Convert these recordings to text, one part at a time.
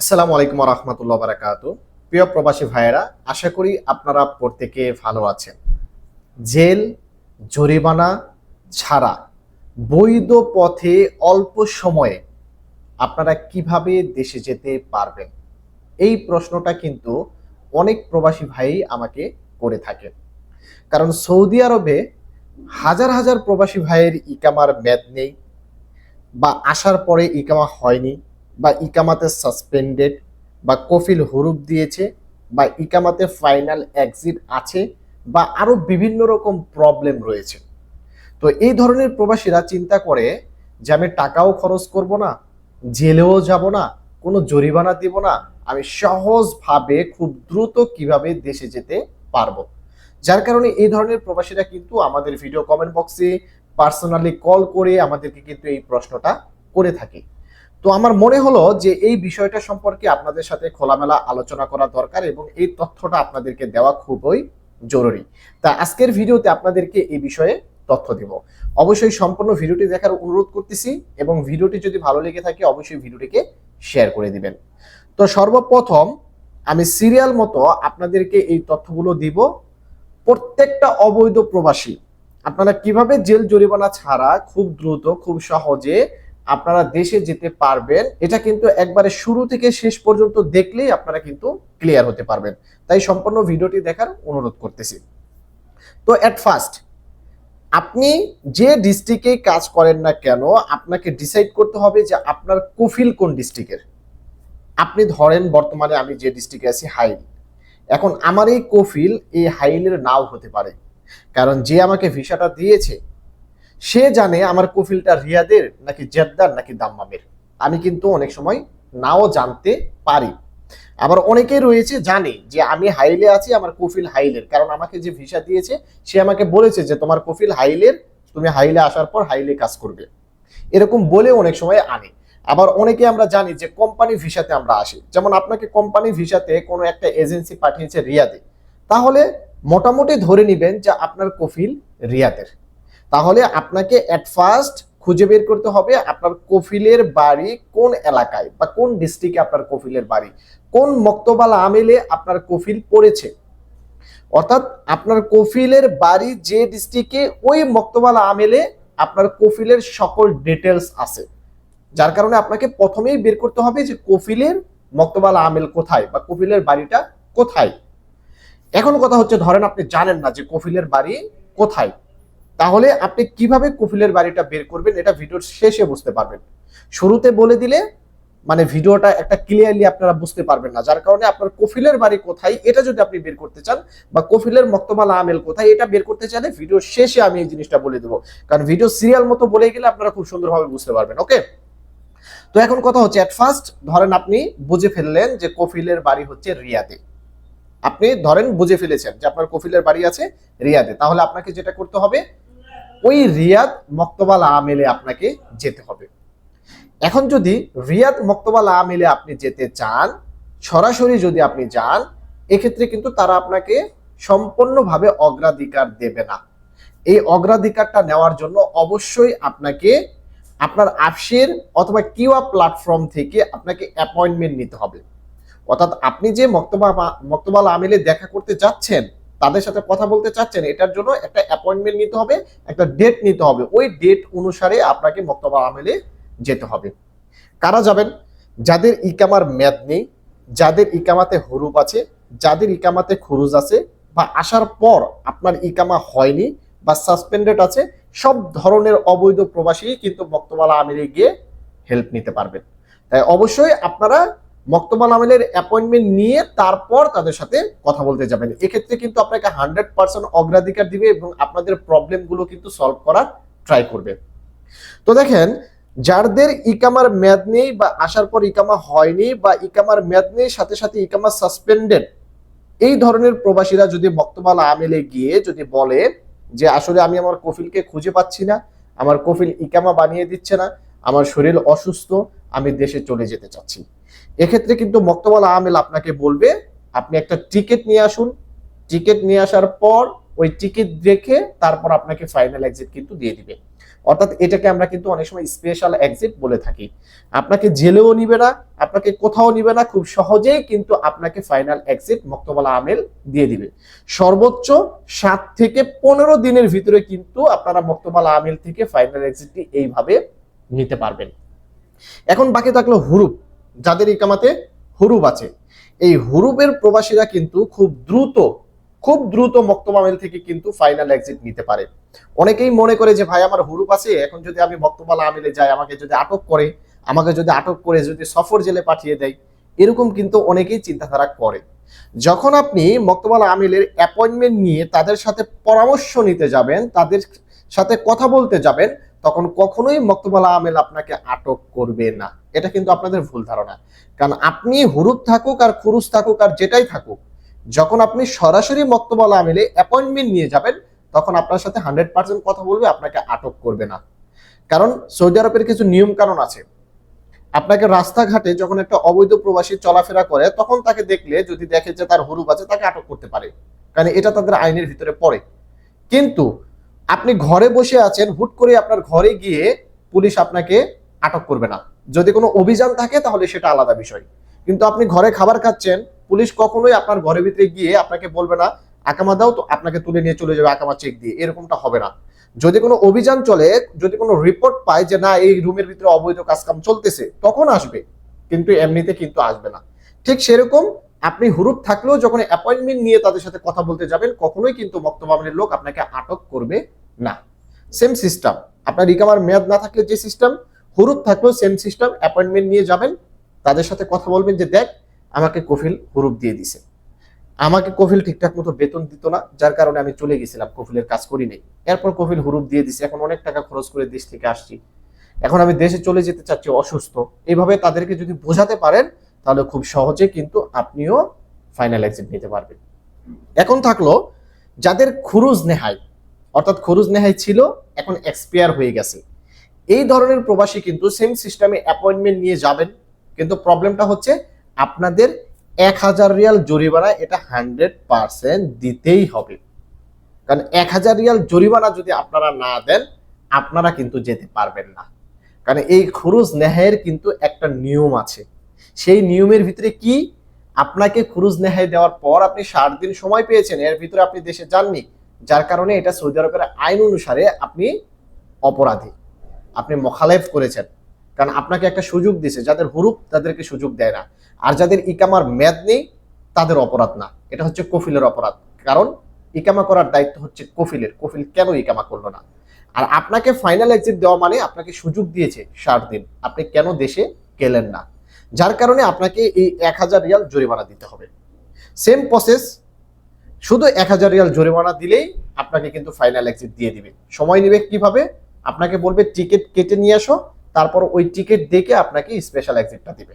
আসসালামু আলাইকুম রহমতুল্লাহ বারাকাত। প্রিয় প্রবাসী ভাইয়েরা, আশা করি আপনারা প্রত্যেকে ভালো আছেন। জেল, জরিমানা ছাড়া বৈধ পথে অল্প সময়ে আপনারা কীভাবে দেশে যেতে পারবেন? এই প্রশ্নটা কিন্তু অনেক প্রবাসী ভাই আমাকে করে থাকেন। কারণ সৌদি আরবে হাজার হাজার প্রবাসী ভাইয়ের ইকামার মেয়াদ নেই বা আসার পরে ইকামা হয়নি। বা ইকামাতে সাসপেন্ডেড বা কফিল হুরুপ দিয়েছে বা ইকামাতে ফাইনাল এক্সিট আছে বা আরও বিভিন্ন রকম প্রবলেম রয়েছে। তো এই ধরনের প্রবাসীরা চিন্তা করে যে আমি টাকাও খরচ করব না, জেলেও যাব না, কোনো জরিমানা দিব না, আমি সহজভাবে, খুব দ্রুত কীভাবে দেশে যেতে পারব? যার কারণে এই ধরনের প্রবাসীরা কিন্তু আমাদের ভিডিও কমেন্ট বক্সে পার্সোনালি কল করে আমাদেরকে কিন্তু এই প্রশ্নটা করে থাকে। তো আমার মনে হলো যে এই বিষয়টা সম্পর্কে আপনাদের সাথে খোলামেলা আলোচনা করা দরকার এবং এই তথ্যটা আপনাদেরকে দেওয়া খুবই জরুরি। তা আজকের ভিডিওতে আপনাদেরকে এই বিষয়ে তথ্য দিব। অবশ্যই সম্পূর্ণ ভিডিওটি দেখার অনুরোধ করতেছি এবং ভিডিওটি যদি ভালো লেগে থাকে, অবশ্যই ভিডিওটিকে শেয়ার করে দিবেন। তো সর্বপ্রথম আমি সিরিয়াল মতো আপনাদেরকে এই তথ্যগুলো দিব। প্রত্যেকটা অবৈধ প্রবাসী, আপনারা কীভাবে জেল জরিমানা ছাড়া খুব দ্রুত, খুব সহজে আপনারা দেশে যেতে পারবেন। এটা কিন্তু একবারে শুরু থেকে শেষ পর্যন্ত দেখলেই আপনারা কিন্তু ক্লিয়ার হতে পারবেন। তাই সম্পূর্ণ ভিডিওটি দেখার অনুরোধ করতেছি। তো এট ফার্স্ট আপনি যে ডিস্ট্রিক্টে কাজ করেন না কেন, আপনাকে ডিসাইড করতে হবে যে আপনার কফিল কোন ডিস্ট্রিক্টের আপনি ধরেন বর্তমানে আমি যে ডিস্ট্রিক্টে আছি, হাইল। এখন আমার এই কফিল এই হাইলের নাও হতে পারে। কারণ যে আমাকে ভিসাটা দিয়েছে সে জানে আমার কফিলটা রিয়াদের নাকি জেদ্দার নাকি দাম্মামের। আমি কিন্তু অনেক সময় নাও জানতে পারি। আবার অনেকেই রয়েছে জানে যে আমি হাইলে আছি আমার কফিল হাইলের। কারণ আমাকে যে ভিসা দিয়েছে, সে আমাকে বলেছে যে তোমার কফিল হাইলের, তুমি হাইলে আসার পর হাইলে কাজ করবে। এরকম বলে অনেক সময় আনে। আবার অনেকে আমরা জানি যে কোম্পানি ভিসাতে আমরা আসি। যেমন আপনাকে কোম্পানি ভিসাতে কোনো একটা এজেন্সি পাঠিয়েছে রিয়াদে। তাহলে মোটামুটি ধরে নেবেন যে আপনার কফিল রিয়াদের। তাহলে আপনাকে অ্যাট ফার্স্ট খুঁজে বের করতে হবে আপনার কফিলের বাড়ি কোন এলাকায় বা কোন ডিস্ট্রিক্টে আপনার কফিলের বাড়ি? কোন মক্তবাল আমেলে আপনার কফিল পড়েছে? অর্থাৎ আপনার কফিলের বাড়ি যে ডিস্ট্রিক্টে ওই মক্তবাল আমেলে আপনার কফিলের সকল ডিটেলস আছে। যার কারণে আপনাকে প্রথমেই বের করতে হবে যে কফিলের মক্তবাল আমেল কোথায় বা কফিলের বাড়িটা কোথায়। এখন কথা হচ্ছে, ধরেন আপনি জানেন না যে কফিলের বাড়ি কোথায়। তাহলে আপনি কীভাবে কফিলের বাড়িটা বের করবেন এটা ভিডিওর শেষে বুঝতে পারবেন। শুরুতে বলে দিলে মানে ভিডিওটা একটা ক্লিয়ারলি আপনারা বুঝতে পারবেন না, যার কারণে আপনার কফিলের বাড়ি কোথায়, এটা যদি আপনি বের করতে চান বা কফিলের মক্তমাল আমেল কোথায়, এটা বের করতে চাইলে ভিডিও শেষে আমি এই জিনিসটা বলে দেবো। কারণ ভিডিও সিরিয়াল মতো বলে গেলে আপনারা খুব সুন্দরভাবে বুঝতে পারবেন ওকে তো এখন কথা হচ্ছে এট ফার্স্ট ধরেন আপনি বুঝে ফেললেন যে কফিলের বাড়ি হচ্ছে রিয়াতে আপনি ধরেন বুঝে ফেলেছেন যে আপনার কফিলের বাড়ি আছে রিয়াতে তাহলে আপনাকে যেটা করতে হবে ওই রিয়াদ মক্তবাল আমেলে আপনাকে যেতে হবে। এখন যদি রিয়াদ মক্তবাল আমেলে আপনি যেতে চান, সরাসরি যদি আপনি যান, এক্ষেত্রে কিন্তু তারা আপনাকে সম্পূর্ণভাবে অগ্রাধিকার দেবে না। এই অগ্রাধিকারটা নেওয়ার জন্য অবশ্যই আপনাকে আপনার অ্যাপসের অথবা কিউআ প্ল্যাটফর্ম থেকে আপনাকে অ্যাপয়েন্টমেন্ট নিতে হবে। অর্থাৎ আপনি যে মক্তবা মক্তবাল আমেলে দেখা করতে যাচ্ছেন তাদের সাথে কথা বলতে চাচ্ছেন, এটার জন্য একটা অ্যাপয়েন্টমেন্ট নিতে হবে, একটা ডেট নিতে হবে। ওই ডেট অনুসারে আপনাকে মক্তবা আমেলে যেতে হবে। কারা যাবেন? যাদের ইকামার মেয়াদ নেই, যাদের ইকামাতে হরুপ আছে, যাদের ইকামাতে খরুজ আছে, বা আসার পর আপনার ইকামা হয়নি বা সাসপেন্ডেড আছে, সব ধরনের অবৈধ প্রবাসী কিন্তু মক্তবালা আমিরে গিয়ে হেল্প নিতে পারবেন। তাই অবশ্যই আপনারা মক্তবাল আমেলের অ্যাপয়েন্টমেন্ট নিয়ে তারপর তাদের সাথে কথা বলতে যাবেন। এক্ষেত্রে কিন্তু আপনাকে হান্ড্রেড পার্সেন্ট অগ্রাধিকার দিবে এবং আপনাদের প্রবলেমগুলো কিন্তু সলভ করার ট্রাই করবে। তো দেখেন যাদের ইকামার মেয়াদ নেই বা আসার পর ইকামা হয়নি বা ইকামার মেয়াদ নেই, সাথে সাথে ইকামা সাসপেন্ডেড এই ধরনের প্রবাসীরা যদি মক্তবাল আমেলে গিয়ে যদি বলে যে, আসলে আমি আমার কফিলকে খুঁজে পাচ্ছি না, আমার কফিল ইকামা বানিয়ে দিচ্ছে না, আমার শরীর অসুস্থ, আমি দেশে চলে যেতে চাচ্ছি। এক্ষেত্রে কিন্তু মক্তবাল আমেল আপনাকে বলবে, আপনি একটা টিকিট নিয়ে আসুন। টিকিট নিয়ে আসার পর ওই টিকিট দেখে তারপর আপনাকে ফাইনাল এক্সিট কিন্তু দিয়ে দিবে। অর্থাৎ এটাকে আমরা কিন্তু অনেক সময় স্পেশাল এক্সিট বলে থাকি। আপনাকে জেলেও নিবে না, আপনাকে কোথাও নিবে না, খুব সহজেই কিন্তু আপনাকে ফাইনাল এক্সিট মক্তবালা আমেল দিয়ে দিবে। সর্বোচ্চ সাত থেকে পনেরো দিনের ভিতরে কিন্তু আপনারা মক্তবালা আমেল থেকে ফাইনাল এক্সিটটি এইভাবে নিতে পারবেন। এখন বাকি থাকল হুরুপ। যাদের ইকামাতে হুরুপ আছে। এই হুরুপের প্রবাসীরা কিন্তু খুব দ্রুত খুব দ্রুত মক্তব আমেল থেকে কিন্তু ফাইনাল এক্সিট নিতে পারে। অনেকেই মনে করে যে, ভাই, আমার হুরুপ আছে, এখন যদি আমি মক্তবালা আমেলে যাই, আমাকে যদি আটক করে, আমাকে যদি আটক করে, যদি সফর জেলে পাঠিয়ে দেয়, এরকম কিন্তু অনেকেই চিন্তাধারা করে। যখন আপনি মক্তবালা আমিলের অ্যাপয়েন্টমেন্ট নিয়ে তাদের সাথে পরামর্শ নিতে যাবেন, তাদের সাথে কথা বলতে যাবেন তখন কখনোই মক্তবালা আমেল আপনাকে আটক করবে না। এটা কিন্তু আপনাদের ভুল ধারণা। কারণ আপনি হুরুপ থাকুক আর খুরুস থাকুক আর যেটাই থাকুক, যখন আপনি সরাসরি মক্তবালা আমেলে অ্যাপয়েন্টমেন্ট নিয়ে যাবেন, তখন আপনার সাথে হান্ড্রেড পার্সেন্ট কথা বলবে, আপনাকে আটক করবে না। কারণ সৌদি আরবের কিছু নিয়ম কানুন আছে। আপনাকে রাস্তাঘাটে যখন একটা অবৈধ প্রবাসী চলাফেরা করে, তখন তাকে দেখলে যদি দেখে যে তার হুরুপ আছে, তাকে আটক করতে পারে। কারণ এটা তাদের আইনের ভিতরে পড়ে। কিন্তু আপনি ঘরে বসে আছেন, হুট করে আপনার ঘরে গিয়ে পুলিশ আপনাকে আটক করবে না। যদি কোনো অভিযান থাকে তাহলে সেটা আলাদা বিষয়। কিন্তু আপনি ঘরে খাবার খাচ্ছেন, পুলিশ কখনোই আপনার ঘরের ভিতরে গিয়ে আপনাকে বলবে না, আকামা দাও তো, আপনাকে তুলে নিয়ে চলে যাবে আকামা চেক দিয়ে। এরকমটা হবে না। যদি কোনো অভিযান চলে, যদি কোনো রিপোর্ট পায় যে না, এই রুমের ভিতরে অবৈধ কাজকাম চলতেছে, তখন আসবে। কিন্তু এমনিতে কিন্তু আসবে না। ঠিক সেরকম আপনি হুরুপ থাকলেও যখন অ্যাপয়েন্টমেন্ট নিয়ে তাদের সাথে কথা বলতে যাবেন, কখনোই কিন্তু মক্তবামের লোক আপনাকে আটক করবে না। সেম সিস্টেম আপনার রিকামার মেয়াদ না থাকলে যে সিস্টেম হুরুপ থাকলেও সেম সিস্টেম অ্যাপয়েন্টমেন্ট নিয়ে যাবেন, তাদের সাথে কথা বলবেন যে, দেখ, আমাকে কফিল হুরুপ দিয়ে দিছে। আমাকে কফিল ঠিকঠাক মতো বেতন দিত না, যার কারণে আমি চলে গেছিলাম, কফিলের কাজ করি নাই। এরপর কফিল হুরুপ দিয়ে দিছে। এখন অনেক টাকা খরচ করে দেশ থেকে আসছি। এখন আমি দেশে চলে যেতে চাচ্ছি অসুস্থ। এইভাবে তাদেরকে যদি বোঝাতে পারেন, তাহলে খুব সহজে কিন্তু আপনিও ফাইনাল এক্সিট নিতে পারবেন। এখন থাকল, যাদের খুরুজ নেহাই অর্থাৎ খুরুজ নেহাই ছিল, এখন এক্সপায়ার হয়ে গেছে। এই ধরনের প্রবাসী কিন্তু সেম সিস্টেমে অ্যাপয়েন্টমেন্ট নিয়ে যাবেন, কিন্তু প্রবলেমটা হচ্ছে আপনাদের এক হাজার রিয়াল জরিমানা এটা হান্ড্রেড পার্সেন্ট দিতেই হবে। কারণ এক হাজার রিয়াল জরিমানা যদি আপনারা না দেন, আপনারা কিন্তু যেতে পারবেন না। কারণ এই খুরুজ নেহাইয়ের কিন্তু একটা নিয়ম আছে। সেই নিয়মের ভিতরে কি? আপনাকে খুরুজ নেহাই দেওয়ার পর আপনি ষাট দিন সময় পেয়েছেন, এর ভিতরে আপনি দেশে যাননি যার কারণে এটা সৌদি আরবের আইন অনুসারে আপনি অপরাধী। আপনি মখালেফ করেছেন। কারণ আপনাকে একটা সুযোগ দিছে, যাদের হুরুপ তাদেরকে সুযোগ দেয় না। আর যাদের ইকামার মেয়াদ নেই, তাদের অপরাধ না। এটা হচ্ছে কফিলের অপরাধ। কারণ ইকামা করার দায়িত্ব হচ্ছে কফিলের। কফিল কেন ইকামা করল না? আর আপনাকে ফাইনাল এক্সিট দেওয়া মানে আপনাকে সুযোগ দিয়েছে ষাট দিন। আপনি কেন দেশে গেলেন না? যার কারণে আপনাকে এই এক হাজার রিয়াল জরিমানা দিতে হবে। সেম প্রসেস শুধু এক হাজার রিয়াল জরিমানা দিলেই আপনাকে কিন্তু ফাইনাল এক্সিট দিয়ে দিবে। সময় নেবে কীভাবে? আপনাকে বলবে, টিকিট কেটে নিয়ে আসো। তারপর ওই টিকিট দেখে আপনাকে স্পেশাল এক্সিটটা দিবে।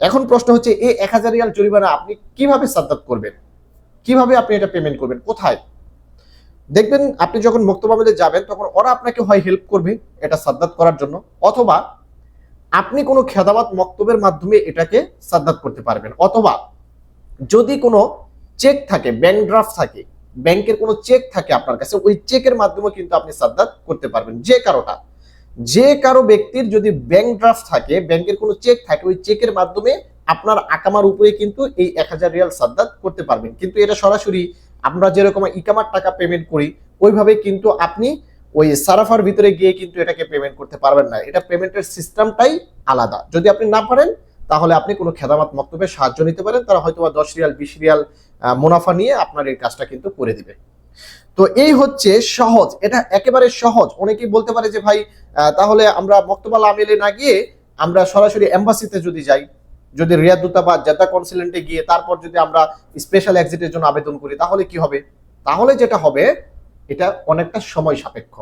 এখন প্রশ্ন হচ্ছে এই এক হাজার রিয়াল জরিমানা আপনি কীভাবে সাদ্দাত করবেন? কীভাবে আপনি এটা পেমেন্ট করবেন? কোথায়? দেখবেন, আপনি যখন মুক্তবামিলে যাবেন, তখন ওরা আপনাকে হয় হেল্প করবে এটা সাদ্দাত করার জন্য। অথবা আপনি কোনো খেদাবাত মক্তবের মাধ্যমে এটাকে সাদ্দাত করতে পারবেন। অথবা যদি কোনো চেক থাকে ব্যাংক ড্রাফট থাকে ব্যাংকের কোনো চেক থাকে আপনার কাছে, ওই চেকের মাধ্যমে কিন্তু আপনি সাদ্দাত করতে পারবেন, যে কারোটা। যে কারও ব্যক্তির যদি ব্যাংক ড্রাফট থাকে ব্যাংকের কোনো চেক থাকে, ওই চেকের মাধ্যমে আপনার আকামার উপরে কিন্তু এই এক হাজার রিয়াল সাদ্দাত করতে পারবেন। কিন্তু এটা সরাসরি আমরা যেরকম ইকামার টাকা পেমেন্ট করি, ওইভাবে কিন্তু আপনি ওই সারাফার ভিতরে গিয়ে কিন্তু এটাকে পেমেন্ট করতে পারবেন না। এটা পেমেন্টের সিস্টেমটাই আলাদা। যদি আপনি না পারেন তাহলে আপনি কোনো খেদামাত মক্তবে সাহায্য নিতে পারেন। তারা হয়তো বা দশ রিয়াল, বিশ রিয়াল মুনাফা নিয়ে আপনার এই কাজটা কিন্তু করে দিবে। তো এই হচ্ছে সহজ। এটা একেবারে সহজ। অনেকেই বলতে পারে যে, ভাই তাহলে আমরা মক্তবাল আমেলে না গিয়ে আমরা সরাসরি এম্বাসিতে যদি যাই, যদি রিয়াদ দূতাবাস জেদ্দা কনসুলেন্টে গিয়ে তারপর যদি আমরা স্পেশাল এক্সিটের জন্য আবেদন করি, তাহলে কি হবে? তাহলে যেটা হবে, এটা অনেকটা সময় সাপেক্ষ।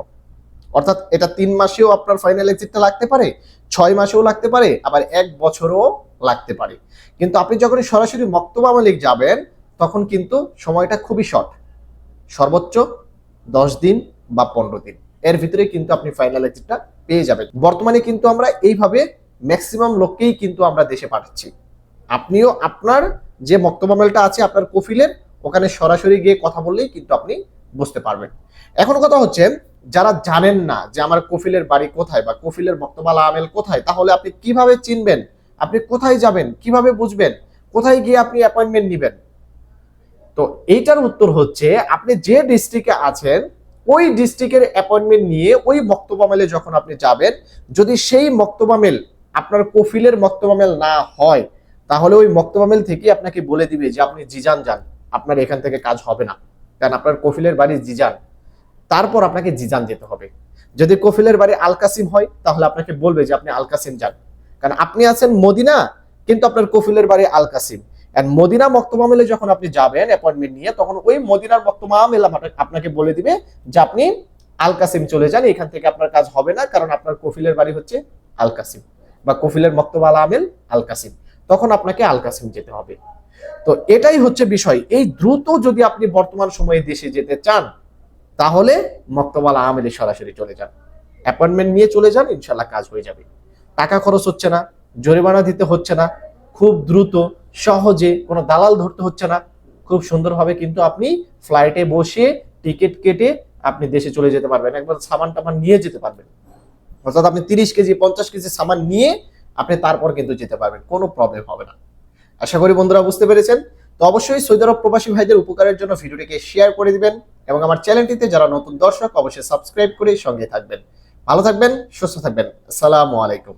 অর্থাৎ এটা তিন মাসেও আপনার ফাইনাল এক্সিটটা লাগতে পারে, ছয় মাসেও লাগতে পারে, আবার এক বছরও লাগতে পারে। কিন্তু আপনি যখন সরাসরি মক্তবা মালিক যাবেন, তখন কিন্তু সময়টা খুবই শর্ট সর্বোচ্চ দশ দিন বা পনেরো দিন। এর ভিতরে কিন্তু আপনি ফাইনাল এক্সিটটা পেয়ে যাবেন। বর্তমানে কিন্তু আমরা এইভাবে ম্যাক্সিমাম লোককেই কিন্তু আমরা দেশে পাঠাচ্ছি। আপনিও আপনার যে মক্তবামেলটা আছে, আপনার কফিলের, ওখানে সরাসরি গিয়ে কথা বললেই কিন্তু আপনি বুঝতে পারবেন। এখন কথা হচ্ছে যারা জানেন না যে আমার কফিলের বাড়ি কোথায় বা কফিলের মক্তবালা আমেল কোথায়, তাহলে আপনি কীভাবে চিনবেন? আপনি কোথায় যাবেন? কীভাবে বুঝবেন? কোথায় গিয়ে আপনি অ্যাপয়েন্টমেন্ট নেবেন? তো এইটার উত্তর হচ্ছে, আপনি যে ডিস্ট্রিক্টে আছেন, ওই ডিস্ট্রিক্টের অ্যাপয়েন্টমেন্ট নিয়ে ওই মক্তবামেলে যখন আপনি যাবেন, যদি সেই মক্তবামেল আপনার কফিলের মক্তবামেল না হয়, তাহলে ওই মক্তবামেল থেকে আপনাকে বলে দিবে যে আপনি জিজান যান, আপনার এখান থেকে কাজ হবে না। কারণ আপনার কফিলের বাড়ি জিজান। তারপর আপনাকে জিজান যেতে হবে। যদি কফিলের বাড়ি আলকাসিম হয়, তাহলে আপনাকে বলবে যে আপনি আলকাসিম যান। কারণ আপনি আছেন মদিনা, কিন্তু আপনার কফিলের বাড়ি আল কাসিম এন্ড মদিনা মক্তমামেলে যখন আপনি যাবেন অ্যাপয়েন্টমেন্ট নিয়ে, তখন ওই মদিনার মক্তমামেল আপনাকে- আপনাকে বলে দিবে যে আপনি আলকাসিম চলে যান, এখান থেকে আপনার কাজ হবে না, কারণ আপনার কফিলের বাড়ি হচ্ছে আলকাসিম বা কফিলের মক্তবাল আমেল আলকাসিম। তখন আপনাকে আলকাসিম যেতে হবে। তো এটাই হচ্ছে বিষয়। এই দ্রুত যদি আপনি বর্তমান সময়ে দেশে যেতে চান তাহলে মক্তবাল আমেলে সরাসরি চলে যান। অ্যাপয়েন্টমেন্ট নিয়ে চলে যান, ইনশাল্লাহ কাজ হয়ে যাবে। টাকা খরচ হচ্ছে না, জরিমানা দিতে হচ্ছে না, খুব দ্রুত, সহজে, কোনো দালাল ধরতে হচ্ছে না। খুব সুন্দরভাবে কিন্তু আপনি ফ্লাইটে বসে টিকিট কেটে আপনি দেশে চলে যেতে পারবেন, একবার সামান টামান নিয়ে যেতে পারবেন। অর্থাৎ আপনি তিরিশ কেজি, পঞ্চাশ কেজি সামান নিয়ে আপনি তারপর কিন্তু যেতে পারবেন, কোনো প্রবলেম হবে না। আশা করি বন্ধুরা বুঝতে পেরেছেন। তো অবশ্যই সৌদি আরব প্রবাসী ভাইদের উপকারের জন্য ভিডিওটিকে শেয়ার করে দিবেন। এবং আমার চ্যানেলটিতে যারা নতুন দর্শক, অবশ্যই সাবস্ক্রাইব করে সঙ্গে থাকবেন। ভালো থাকবেন, সুস্থ থাকবেন। আসসালামু আলাইকুম।